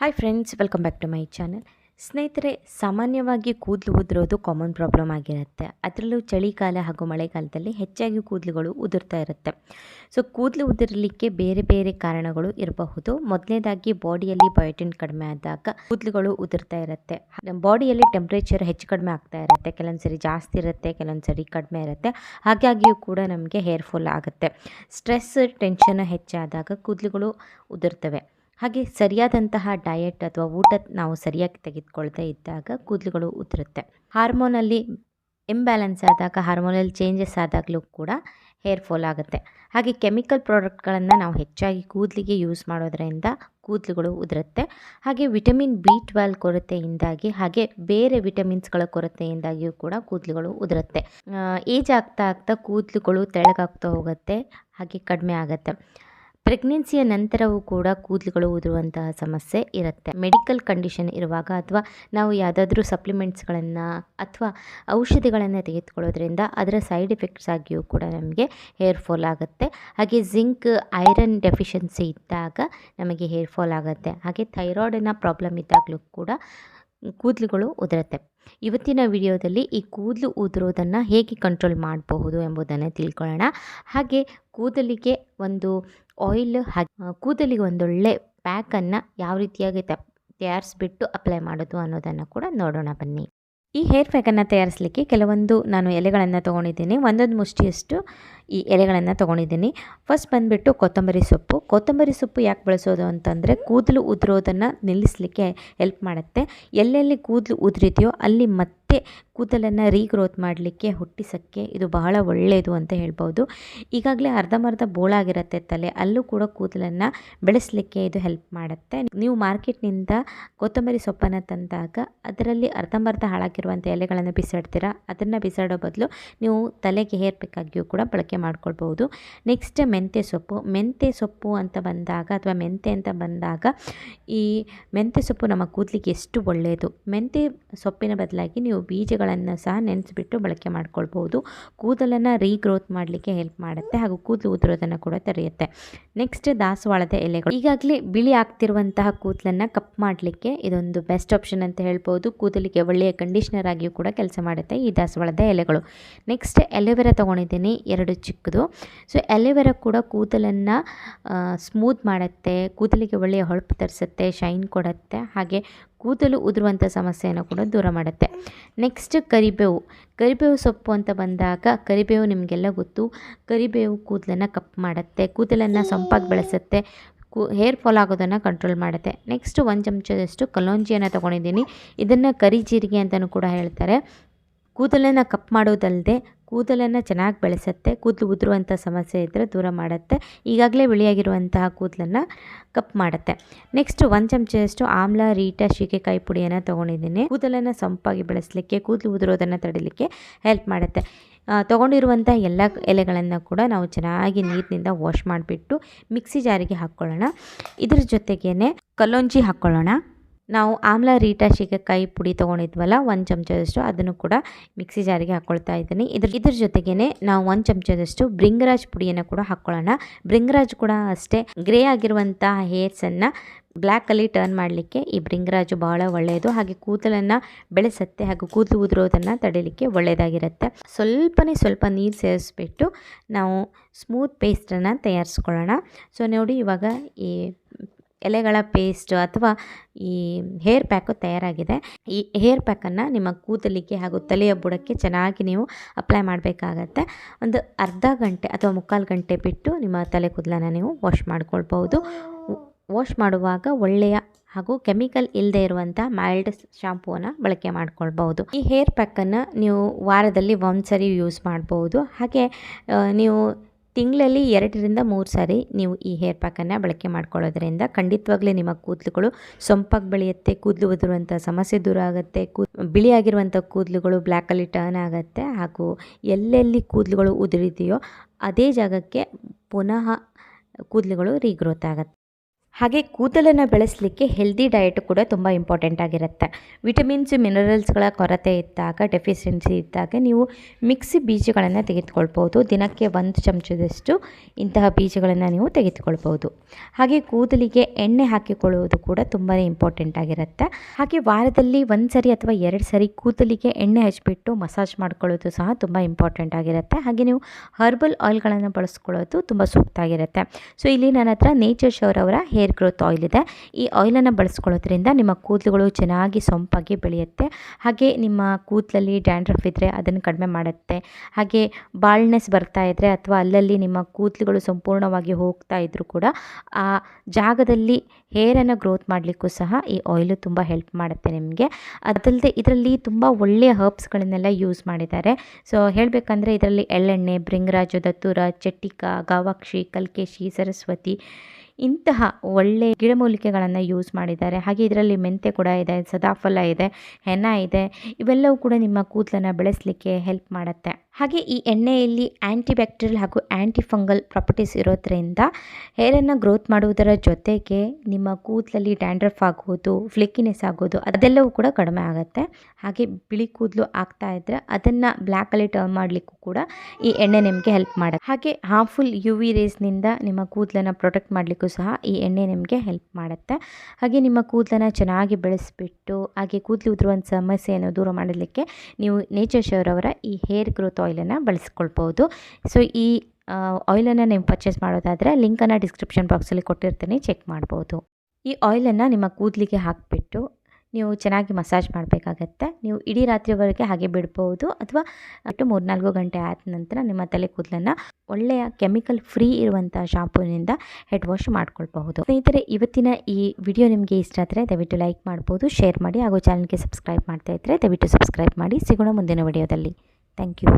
Hi friends welcome back to my channel ಸ್ನೇಹಿತರೆ, ಸಾಮಾನ್ಯವಾಗಿ ಕೂದಲು ಉದುರೋದು ಕಾಮನ್ ಪ್ರಾಬ್ಲಮ್ ಆಗಿರುತ್ತೆ. ಅದರಲ್ಲೂ ಚಳಿಗಾಲ ಹಾಗೂ ಮಳೆಗಾಲದಲ್ಲಿ ಹೆಚ್ಚಾಗಿ ಕೂದಲುಗಳು ಉದುರ್ತಾ ಇರುತ್ತೆ. ಸೊ ಕೂದಲು ಉದುರಲಿಕ್ಕೆ ಬೇರೆ ಬೇರೆ ಕಾರಣಗಳು ಇರಬಹುದು. ಮೊದಲನೇದಾಗಿ ಬಾಡಿಯಲ್ಲಿ ಬಯೋಟಿನ್ ಕಡಿಮೆ ಆದಾಗ ಕೂದಲುಗಳು ಉದುರ್ತಾ ಇರುತ್ತೆ. ಬಾಡಿಯಲ್ಲಿ ಟೆಂಪ್ರೇಚರ್ ಹೆಚ್ಚು ಕಡಿಮೆ ಆಗ್ತಾ ಇರುತ್ತೆ. ಕೆಲವೊಂದು ಸರಿ ಜಾಸ್ತಿ ಇರುತ್ತೆ ಕೆಲವೊಂದು ಸರಿ ಕಡಿಮೆ ಇರುತ್ತೆ. ಹಾಗಾಗಿಯೂ ಕೂಡ ನಮಗೆ ಹೇರ್ ಫಾಲ್ ಆಗುತ್ತೆ. ಸ್ಟ್ರೆಸ್ ಟೆನ್ಷನ್ ಹೆಚ್ಚಾದಾಗ ಕೂದಲುಗಳು ಉದುರ್ತವೆ. ಹಾಗೆ ಸರಿಯಾದಂತಹ ಡಯಟ್ ಅಥವಾ ಊಟ ನಾವು ಸರಿಯಾಗಿ ತೆಗೆದುಕೊಳ್ತಾ ಇದ್ದಾಗ ಕೂದಲುಗಳು ಉದುರುತ್ತೆ. ಹಾರ್ಮೋನಲ್ಲಿ ಇಂಬ್ಯಾಲೆನ್ಸ್ ಆದಾಗ, ಹಾರ್ಮೋನಲ್ ಚೇಂಜಸ್ ಆದಾಗಲೂ ಕೂಡ ಹೇರ್ ಫಾಲ್ ಆಗುತ್ತೆ. ಹಾಗೆ ಕೆಮಿಕಲ್ ಪ್ರಾಡಕ್ಟ್ಗಳನ್ನು ನಾವು ಹೆಚ್ಚಾಗಿ ಕೂದಲಿಗೆ ಯೂಸ್ ಮಾಡೋದರಿಂದ ಕೂದಲುಗಳು ಉದುರುತ್ತೆ. ಹಾಗೆ ವಿಟಮಿನ್ ಬಿ ಟ್ವೆಲ್ ಕೊರತೆಯಿಂದಾಗಿ, ಹಾಗೆ ಬೇರೆ ವಿಟಮಿನ್ಸ್ಗಳ ಕೊರತೆಯಿಂದಾಗಿಯೂ ಕೂಡ ಕೂದಲುಗಳು ಉದುರುತ್ತೆ. ಏಜ್ ಆಗ್ತಾ ಆಗ್ತಾ ಕೂದಲುಗಳು ತೆಳಗಾಗ್ತಾ ಹೋಗುತ್ತೆ, ಹಾಗೆ ಕಡಿಮೆ ಆಗುತ್ತೆ. ಪ್ರೆಗ್ನೆನ್ಸಿಯ ನಂತರವೂ ಕೂಡ ಕೂದಲುಗಳು ಉದುರುವಂತಹ ಸಮಸ್ಯೆ ಇರುತ್ತೆ. ಮೆಡಿಕಲ್ ಕಂಡೀಷನ್ ಇರುವಾಗ ಅಥವಾ ನಾವು ಯಾವುದಾದ್ರೂ ಸಪ್ಲಿಮೆಂಟ್ಸ್ಗಳನ್ನು ಅಥವಾ ಔಷಧಿಗಳನ್ನು ತೆಗೆದುಕೊಳ್ಳೋದ್ರಿಂದ ಅದರ ಸೈಡ್ ಎಫೆಕ್ಟ್ಸ್ ಆಗಿಯೂ ಕೂಡ ನಮಗೆ ಹೇರ್ ಫಾಲ್ ಆಗುತ್ತೆ. ಹಾಗೆ ಜಿಂಕ್, ಐರನ್ ಡೆಫಿಷಿಯನ್ಸಿ ಇದ್ದಾಗ ನಮಗೆ ಹೇರ್ ಫಾಲ್ ಆಗುತ್ತೆ. ಹಾಗೆ ಥೈರಾಯ್ಡಿನ ಪ್ರಾಬ್ಲಮ್ ಇದ್ದಾಗಲೂ ಕೂಡ ಕೂದಲುಗಳು ಉದುರುತ್ತೆ. ಇವತ್ತಿನ ವಿಡಿಯೋದಲ್ಲಿ ಈ ಕೂದಲು ಉದುರೋದನ್ನು ಹೇಗೆ ಕಂಟ್ರೋಲ್ ಮಾಡಬಹುದು ಎಂಬುದನ್ನು ತಿಳ್ಕೊಳ್ಳೋಣ. ಹಾಗೆ ಕೂದಲಿಗೆ ಒಂದು ಆಯಿಲ್ ಹಾಕಿ ಕೂದಲಿಗೆ ಒಂದೊಳ್ಳೆ ಪ್ಯಾಕನ್ನು ಯಾವ ರೀತಿಯಾಗಿ ತಯಾರಿಸ್ಬಿಟ್ಟು ಅಪ್ಲೈ ಮಾಡೋದು ಅನ್ನೋದನ್ನು ಕೂಡ ನೋಡೋಣ ಬನ್ನಿ. ಈ ಹೇರ್ ಪ್ಯಾಕನ್ನು ತಯಾರಿಸಲಿಕ್ಕೆ ಕೆಲವೊಂದು ನಾನು ಎಲೆಗಳನ್ನು ತೊಗೊಂಡಿದ್ದೀನಿ. ಒಂದೊಂದು ಮುಷ್ಟಿಯಷ್ಟು ಈ ಎಲೆಗಳನ್ನು ತೊಗೊಂಡಿದ್ದೀನಿ. ಫಸ್ಟ್ ಬಂದುಬಿಟ್ಟು ಕೊತ್ತಂಬರಿ ಸೊಪ್ಪು. ಕೊತ್ತಂಬರಿ ಸೊಪ್ಪು ಯಾಕೆ ಬಳಸೋದು ಅಂತಂದರೆ ಕೂದಲು ಉದುರೋದನ್ನು ನಿಲ್ಲಿಸಲಿಕ್ಕೆ ಹೆಲ್ಪ್ ಮಾಡುತ್ತೆ. ಎಲ್ಲೆಲ್ಲಿ ಕೂದಲು ಉದುರಿದೆಯೋ ಅಲ್ಲಿ ಮತ್ತೆ ಕೂದಲನ್ನು ರೀಗ್ರೋತ್ ಮಾಡಲಿಕ್ಕೆ ಹುಟ್ಟಿಸೋಕ್ಕೆ ಇದು ಬಹಳ ಒಳ್ಳೆಯದು ಅಂತ ಹೇಳ್ಬೋದು. ಈಗಾಗಲೇ ಅರ್ಧಂಬರ್ಧ ಬೋಳಾಗಿರುತ್ತೆ ತಲೆ. ಅಲ್ಲೂ ಕೂಡ ಕೂದಲನ್ನು ಬೆಳೆಸಲಿಕ್ಕೆ ಇದು ಹೆಲ್ಪ್ ಮಾಡುತ್ತೆ. ನೀವು ಮಾರ್ಕೆಟ್ನಿಂದ ಕೊತ್ತಂಬರಿ ಸೊಪ್ಪನ್ನು ತಂದಾಗ ಅದರಲ್ಲಿ ಅರ್ಧಂಬರ್ಧ ಹಾಳಾಗಿರುವಂಥ ಎಲೆಗಳನ್ನು ಬಿಸಾಡ್ತೀರಾ? ಅದನ್ನು ಬಿಸಾಡೋ ಬದಲು ನೀವು ತಲೆಗೆ ಹೇರ್ಬೇಕಾಗಿಯೂ ಕೂಡ ಬಳಕೆ ಮಾಡ್ಕೊಳ್ಬೋದು ನೆಕ್ಸ್ಟ್ ಮೆಂತ್ಯ ಸೊಪ್ಪು. ಮೆಂತ್ಯ ಸೊಪ್ಪು ಅಂತ ಬಂದಾಗ ಅಥವಾ ಮೆಂತೆ ಅಂತ ಬಂದಾಗ ಈ ಮೆಂತ್ಯ ಸೊಪ್ಪು ನಮ್ಮ ಕೂದಲಿಗೆ ಎಷ್ಟು ಒಳ್ಳೆಯದು ಮೆಂತ್ಯ ಸೊಪ್ಪಿನ ಬದಲಾಗಿ ನೀವು ಬೀಜಗಳನ್ನು ಸಹ ನೆನೆಸಿಬಿಟ್ಟು ಬಳಕೆ ಮಾಡ್ಕೊಳ್ಬೋದು ಕೂದಲನ್ನು ರೀಗ್ರೋತ್ ಮಾಡಲಿಕ್ಕೆ ಹೆಲ್ಪ್ ಮಾಡುತ್ತೆ ಹಾಗೂ ಕೂದಲು ಉದುರೋದನ್ನು ಕೂಡ ತಡೆಯುತ್ತೆ. ನೆಕ್ಸ್ಟ್ ದಾಸವಾಳದ ಎಲೆಗಳು. ಈಗಾಗಲೇ ಬಿಳಿ ಆಗ್ತಿರುವಂತಹ ಕೂದಲನ್ನು ಕಪ್ ಮಾಡಲಿಕ್ಕೆ ಇದೊಂದು ಬೆಸ್ಟ್ ಆಪ್ಷನ್ ಅಂತ ಹೇಳ್ಬೋದು ಕೂದಲಿಗೆ ಒಳ್ಳೆಯ ಕಂಡೀಷನರ್ ಆಗಿಯೂ ಕೂಡ ಕೆಲಸ ಮಾಡುತ್ತೆ ಈ ದಾಸವಾಳದ ಎಲೆಗಳು. ನೆಕ್ಸ್ಟ್ ಎಲೆವೆರಾ ತೊಗೊಂಡಿದ್ದೀನಿ. ಎರಡು ಚಿಕ್ಕದು. ಸೊ ಎಲೆವೆರಾ ಕೂಡ ಕೂದಲನ್ನು ಸ್ಮೂತ್ ಮಾಡುತ್ತೆ, ಕೂದಲಿಗೆ ಒಳ್ಳೆಯ ಹೊಳಪು ತರಿಸುತ್ತೆ ಶೈನ್ ಕೊಡುತ್ತೆ, ಹಾಗೆ ಕೂದಲು ಉದುರುವಂಥ ಸಮಸ್ಯೆಯನ್ನು ಕೂಡ ದೂರ ಮಾಡುತ್ತೆ. ನೆಕ್ಸ್ಟ್ ಕರಿಬೇವು. ಕರಿಬೇವು ಸೊಪ್ಪು ಅಂತ ಬಂದಾಗ ಕರಿಬೇವು ನಿಮಗೆಲ್ಲ ಗೊತ್ತು. ಕರಿಬೇವು ಕೂದಲನ್ನು ಕಪ್ ಮಾಡುತ್ತೆ, ಕೂದಲನ್ನು ಸೊಂಪಾಗಿ ಬೆಳೆಸುತ್ತೆ, ಕೂ ಹೇರ್ ಫಾಲ್ ಆಗೋದನ್ನು ಕಂಟ್ರೋಲ್ ಮಾಡುತ್ತೆ. ನೆಕ್ಸ್ಟ್ ಒಂದು ಚಮಚದಷ್ಟು ಕಲೋಂಜಿಯನ್ನು ತೊಗೊಂಡಿದ್ದೀನಿ. ಇದನ್ನು ಕರಿ ಜೀರಿಗೆ ಅಂತಲೂ ಕೂಡ ಹೇಳ್ತಾರೆ. ಕೂದಲನ್ನು ಕಪ್ ಮಾಡೋದಲ್ಲದೆ ಕೂದಲನ್ನು ಚೆನ್ನಾಗಿ ಬೆಳೆಸುತ್ತೆ, ಕೂದಲು ಉದುರುವಂಥ ಸಮಸ್ಯೆ ಇದ್ದರೆ ದೂರ ಮಾಡುತ್ತೆ, ಈಗಾಗಲೇ ಬಿಳಿಯಾಗಿರುವಂತಹ ಕೂದಲನ್ನು ಕಪ್ ಮಾಡುತ್ತೆ. ನೆಕ್ಸ್ಟ್ ಒಂದು ಚಮಚದಷ್ಟು ಆಮ್ಲ, ರೀಟ ಶೀಗೆಕಾಯಿ ಪುಡಿಯನ್ನು ತೊಗೊಂಡಿದ್ದೀನಿ. ಕೂದಲನ್ನು ಸೊಂಪಾಗಿ ಬೆಳೆಸಲಿಕ್ಕೆ, ಕೂದಲು ಉದುರೋದನ್ನು ತಡಿಲಿಕ್ಕೆ ಹೆಲ್ಪ್ ಮಾಡುತ್ತೆ. ತೊಗೊಂಡಿರುವಂಥ ಎಲ್ಲ ಎಲೆಗಳನ್ನು ಕೂಡ ನಾವು ಚೆನ್ನಾಗಿ ನೀರಿನಿಂದ ವಾಶ್ ಮಾಡಿಬಿಟ್ಟು ಮಿಕ್ಸಿ ಜಾರಿಗೆ ಹಾಕ್ಕೊಳ್ಳೋಣ ಇದರ ಜೊತೆಗೇ ಕಲ್ಲೊಂಜಿ ಹಾಕ್ಕೊಳ್ಳೋಣ ನಾವು ಆಮ್ಲ ರೀಟ ಶೀಕಕಾಯಿ ಪುಡಿ ತೊಗೊಂಡಿದ್ವಲ್ಲ, ಒಂದು ಚಮಚದಷ್ಟು ಅದನ್ನು ಕೂಡ ಮಿಕ್ಸಿ ಜಾರಿಗೆ ಹಾಕ್ಕೊಳ್ತಾ ಇದ್ದೀನಿ. ಇದ್ರ ಇದ್ರ ಜೊತೆಗೇ ನಾವು ಒಂದು ಚಮಚದಷ್ಟು ಬ್ರಿಂಗರಾಜ್ ಪುಡಿಯನ್ನು ಕೂಡ ಹಾಕ್ಕೊಳ್ಳೋಣ ಬ್ರಿಂಗರಾಜ್ ಕೂಡ ಅಷ್ಟೇ ಗ್ರೇ ಆಗಿರುವಂಥ ಹೇರ್ಸನ್ನು ಬ್ಲ್ಯಾಕಲ್ಲಿ ಟರ್ನ್ ಮಾಡಲಿಕ್ಕೆ ಈ ಬ್ರಿಂಗರಾಜು ಬಹಳ ಒಳ್ಳೆಯದು ಹಾಗೆ ಕೂದಲನ್ನು ಬೆಳೆಸತ್ತೆ ಹಾಗೂ ಕೂದಲು ಉದುರೋದನ್ನು ತಡೀಲಿಕ್ಕೆ ಒಳ್ಳೆಯದಾಗಿರುತ್ತೆ ಸ್ವಲ್ಪನೇ ಸ್ವಲ್ಪ ನೀರು ಸೇರಿಸ್ಬಿಟ್ಟು ನಾವು ಸ್ಮೂತ್ ಪೇಸ್ಟನ್ನು ತಯಾರಿಸ್ಕೊಳ್ಳೋಣ. ಸೊ ನೋಡಿ ಇವಾಗ ಈ ಎಲೆಗಳ ಪೇಸ್ಟ್ ಅಥವಾ ಈ ಹೇರ್ ಪ್ಯಾಕು ತಯಾರಾಗಿದೆ. ಈ ಹೇರ್ ಪ್ಯಾಕನ್ನು ನಿಮ್ಮ ಕೂದಲಿಗೆ ಹಾಗೂ ತಲೆಯ ಬುಡಕ್ಕೆ ಚೆನ್ನಾಗಿ ನೀವು ಅಪ್ಲೈ ಮಾಡಬೇಕಾಗತ್ತೆ. ಒಂದು ಅರ್ಧ ಗಂಟೆ ಅಥವಾ ಮುಕ್ಕಾಲು ಗಂಟೆ ಬಿಟ್ಟು ನಿಮ್ಮ ತಲೆ ಕೂದಲನ್ನು ನೀವು ವಾಶ್ ಮಾಡ್ಕೊಳ್ಬೋದು ವಾಶ್ ಮಾಡುವಾಗ ಒಳ್ಳೆಯ ಹಾಗೂ ಕೆಮಿಕಲ್ ಇಲ್ಲದೆ ಇರುವಂಥ ಮೈಲ್ಡ್ ಶಾಂಪೂವನ್ನು ಬಳಕೆ ಮಾಡ್ಕೊಳ್ಬೋದು ಈ ಹೇರ್ ಪ್ಯಾಕನ್ನು ನೀವು ವಾರದಲ್ಲಿ ಒಂದು ಸರಿ ಯೂಸ್ ಮಾಡ್ಬೋದು ಹಾಗೆ ನೀವು ತಿಂಗಳಲ್ಲಿ ಎರಡರಿಂದ ಮೂರು ಸಾರಿ ನೀವು ಈ ಹೇರ್ ಪ್ಯಾಕನ್ನು ಬಳಕೆ ಮಾಡ್ಕೊಳ್ಳೋದ್ರಿಂದ ಖಂಡಿತವಾಗ್ಲೂ ನಿಮ್ಮ ಕೂದಲುಗಳು ಸೊಂಪಾಗಿ ಬೆಳೆಯುತ್ತೆ, ಕೂದಲು ಉದುರುವಂಥ ಸಮಸ್ಯೆ ದೂರ ಆಗುತ್ತೆ, ಕೂ ಬಿಳಿಯಾಗಿರುವಂಥ ಕೂದಲುಗಳು ಬ್ಲ್ಯಾಕಲ್ಲಿ ಟರ್ನ್ ಆಗುತ್ತೆ ಹಾಗೂ ಎಲ್ಲೆಲ್ಲಿ ಕೂದಲುಗಳು ಉದುರಿದೆಯೋ ಅದೇ ಜಾಗಕ್ಕೆ ಪುನಃ ಕೂದಲುಗಳು ರೀಗ್ರೋತ್ ಆಗುತ್ತೆ. ಹಾಗೆ ಕೂದಲನ್ನು ಬೆಳೆಸಲಿಕ್ಕೆ ಹೆಲ್ದಿ ಡಯಟ್ ಕೂಡ ತುಂಬ ಇಂಪಾರ್ಟೆಂಟ್ ಆಗಿರುತ್ತೆ. ವಿಟಮಿನ್ಸ್ ಮಿನರಲ್ಸ್ಗಳ ಕೊರತೆ ಇದ್ದಾಗ ಡೆಫಿಷಿಯನ್ಸಿ ಇದ್ದಾಗ ನೀವು ಮಿಕ್ಸಿ ಬೀಜಗಳನ್ನು ತೆಗೆದುಕೊಳ್ಬೋದು ದಿನಕ್ಕೆ ಒಂದು ಚಮಚದಷ್ಟು ಇಂತಹ ಬೀಜಗಳನ್ನು ನೀವು ತೆಗೆದುಕೊಳ್ಬೋದು ಹಾಗೆ ಕೂದಲಿಗೆ ಎಣ್ಣೆ ಹಾಕಿಕೊಳ್ಳುವುದು ಕೂಡ ತುಂಬಾ ಇಂಪಾರ್ಟೆಂಟ್ ಆಗಿರುತ್ತೆ. ಹಾಗೆ ವಾರದಲ್ಲಿ ಒಂದು ಸರಿ ಅಥವಾ ಎರಡು ಸರಿ ಕೂದಲಿಗೆ ಎಣ್ಣೆ ಹಚ್ಚಿಬಿಟ್ಟು ಮಸಾಜ್ ಮಾಡ್ಕೊಳ್ಳೋದು ಸಹ ತುಂಬ ಇಂಪಾರ್ಟೆಂಟ್ ಆಗಿರುತ್ತೆ. ಹಾಗೆ ನೀವು ಹರ್ಬಲ್ ಆಯಿಲ್ಗಳನ್ನು ಬಳಸ್ಕೊಳ್ಳೋದು ತುಂಬ ಸೂಕ್ತ ಆಗಿರುತ್ತೆ. ಸೊ ಇಲ್ಲಿ ನನ್ನ ಹತ್ರ ನೇಚರ್ ಶೋರ್ ಅವರ ಹೇರ್ ಗ್ರೋತ್ ಆಯಿಲ್ ಇದೆ. ಈ ಆಯಿಲನ್ನು ಬಳಸ್ಕೊಳ್ಳೋದ್ರಿಂದ ನಿಮ್ಮ ಕೂದಲುಗಳು ಚೆನ್ನಾಗಿ ಸೊಂಪಾಗಿ ಬೆಳೆಯುತ್ತೆ. ಹಾಗೆ ನಿಮ್ಮ ಕೂದಲಲ್ಲಿ ಡ್ಯಾಂಡ್ರಫ್ ಇದ್ದರೆ ಅದನ್ನು ಕಡಿಮೆ ಮಾಡುತ್ತೆ. ಹಾಗೆ ಬಾಳ್ನೆಸ್ ಬರ್ತಾ ಇದ್ದರೆ ಅಥವಾ ಅಲ್ಲಲ್ಲಿ ನಿಮ್ಮ ಕೂದಲುಗಳು ಸಂಪೂರ್ಣವಾಗಿ ಹೋಗ್ತಾ ಇದ್ದರೂ ಕೂಡ ಆ ಜಾಗದಲ್ಲಿ ಹೇರನ್ನು ಗ್ರೋತ್ ಮಾಡಲಿಕ್ಕೂ ಸಹ ಈ ಆಯಿಲು ತುಂಬ ಹೆಲ್ಪ್ ಮಾಡುತ್ತೆ ನಿಮಗೆ. ಅದಲ್ಲದೆ ಇದರಲ್ಲಿ ತುಂಬ ಒಳ್ಳೆಯ ಹರ್ಬ್ಸ್ಗಳನ್ನೆಲ್ಲ ಯೂಸ್ ಮಾಡಿದ್ದಾರೆ. ಸೊ ಹೇಳಬೇಕಂದ್ರೆ ಇದರಲ್ಲಿ ಎಳ್ಳೆಣ್ಣೆ, ಭೃಂಗರಾಜ, ದತ್ತೂರ, ಚಟ್ಟಿಕ, ಗವಾಕ್ಷಿ, ಕಲ್ಕೇಶಿ, ಸರಸ್ವತಿ ಇಂತಹ ಒಳ್ಳೆ ಗಿಡಮೂಲಿಕೆಗಳನ್ನು ಯೂಸ್ ಮಾಡಿದ್ದಾರೆ. ಹಾಗೆ ಇದರಲ್ಲಿ ಮೆಂತೆ ಕೂಡ ಇದೆ, ಸದಾಫಲ ಇದೆ, ಹೆನ ಇದೆ. ಇವೆಲ್ಲವೂ ಕೂಡ ನಿಮ್ಮ ಕೂದಲನ್ನು ಬೆಳೆಸಲಿಕ್ಕೆ ಹೆಲ್ಪ್ ಮಾಡುತ್ತೆ. ಹಾಗೆ ಈ ಎಣ್ಣೆಯಲ್ಲಿ ಆ್ಯಂಟಿ ಬ್ಯಾಕ್ಟೀರಿಯಲ್ ಹಾಗೂ ಆ್ಯಂಟಿ ಫಂಗಲ್ ಪ್ರಾಪರ್ಟೀಸ್ ಇರೋದ್ರಿಂದ ಹೇರನ್ನು ಗ್ರೋತ್ ಮಾಡುವುದರ ಜೊತೆಗೆ ನಿಮ್ಮ ಕೂದಲಲ್ಲಿ ಡ್ಯಾಂಡ್ರಫ್ ಆಗೋದು ಫ್ಲಿಕ್ಕಿನೆಸ್ ಆಗೋದು, ಅದೆಲ್ಲವೂ ಕೂಡ ಕಡಿಮೆ ಆಗುತ್ತೆ. ಹಾಗೆ ಬಿಳಿ ಕೂದಲು ಆಗ್ತಾ ಇದ್ದರೆ ಅದನ್ನು ಬ್ಲ್ಯಾಕಲ್ಲಿ ಟರ್ನ್ ಮಾಡಲಿಕ್ಕೂ ಕೂಡ ಈ ಎಣ್ಣೆ ನಿಮಗೆ ಹೆಲ್ಪ್ ಮಾಡುತ್ತೆ. ಹಾಗೆ ಹಾರ್ಮ್ಫುಲ್ ಯು ವಿ ರೇಸ್ನಿಂದ ನಿಮ್ಮ ಕೂದಲನ್ನು ಪ್ರೊಟೆಕ್ಟ್ ಮಾಡಲಿಕ್ಕೂ ಸಹ ಈ ಎಣ್ಣೆ ನಿಮಗೆ ಹೆಲ್ಪ್ ಮಾಡುತ್ತೆ. ಹಾಗೆ ನಿಮ್ಮ ಕೂದಲನ್ನು ಚೆನ್ನಾಗಿ ಬೆಳೆಸಿಬಿಟ್ಟು, ಹಾಗೆ ಕೂದಲು ಉದುರುವಂಥ ಸಮಸ್ಯೆಯನ್ನು ದೂರ ಮಾಡಲಿಕ್ಕೆ ನೀವು ನೇಚರ್ ಶೋರ್ ಅವರ ಈ ಹೇರ್ ಗ್ರೋತ್ ಆಯಿಲನ್ನು ಬಳಸ್ಕೊಳ್ಬೋದು. ಸೊ ಈ ಆಯಿಲನ್ನು ನೀವು ಪರ್ಚೇಸ್ ಮಾಡೋದಾದರೆ ಲಿಂಕನ್ನು ಡಿಸ್ಕ್ರಿಪ್ಷನ್ ಬಾಕ್ಸಲ್ಲಿ ಕೊಟ್ಟಿರ್ತೀನಿ ಚೆಕ್ ಮಾಡ್ಬೋದು. ಈ ಆಯಿಲನ್ನು ನಿಮ್ಮ ಕೂದಲಿಗೆ ಹಾಕಿಬಿಟ್ಟು ನೀವು ಚೆನ್ನಾಗಿ ಮಸಾಜ್ ಮಾಡಬೇಕಾಗತ್ತೆ. ನೀವು ಇಡೀ ರಾತ್ರಿವರೆಗೆ ಹಾಗೆ ಬಿಡ್ಬೋದು ಅಥವಾ ಅಟ್ಟು ಮೂರ್ನಾಲ್ಕು ಗಂಟೆ ಆದ ನಂತರ ನಿಮ್ಮ ತಲೆ ಕೂದಲನ್ನು ಒಳ್ಳೆಯ ಕೆಮಿಕಲ್ ಫ್ರೀ ಇರುವಂಥ ಶಾಂಪೂನಿಂದ ಹೆಡ್ ವಾಶ್ ಮಾಡ್ಕೊಳ್ಬಹುದು. ಸ್ನೇಹಿತರೆ, ಇವತ್ತಿನ ಈ ವಿಡಿಯೋ ನಿಮಗೆ ಇಷ್ಟ ಆದರೆ ದಯವಿಟ್ಟು ಲೈಕ್ ಮಾಡ್ಬೋದು, ಶೇರ್ ಮಾಡಿ ಹಾಗೂ ಚಾನಲ್ಗೆ ಸಬ್ಸ್ಕ್ರೈಬ್ ಮಾಡ್ತಾ ಇದ್ದರೆ ದಯವಿಟ್ಟು ಸಬ್ಸ್ಕ್ರೈಬ್ ಮಾಡಿ. ಸಿಗೋಣ ಮುಂದಿನ ವಿಡಿಯೋದಲ್ಲಿ. Thank you.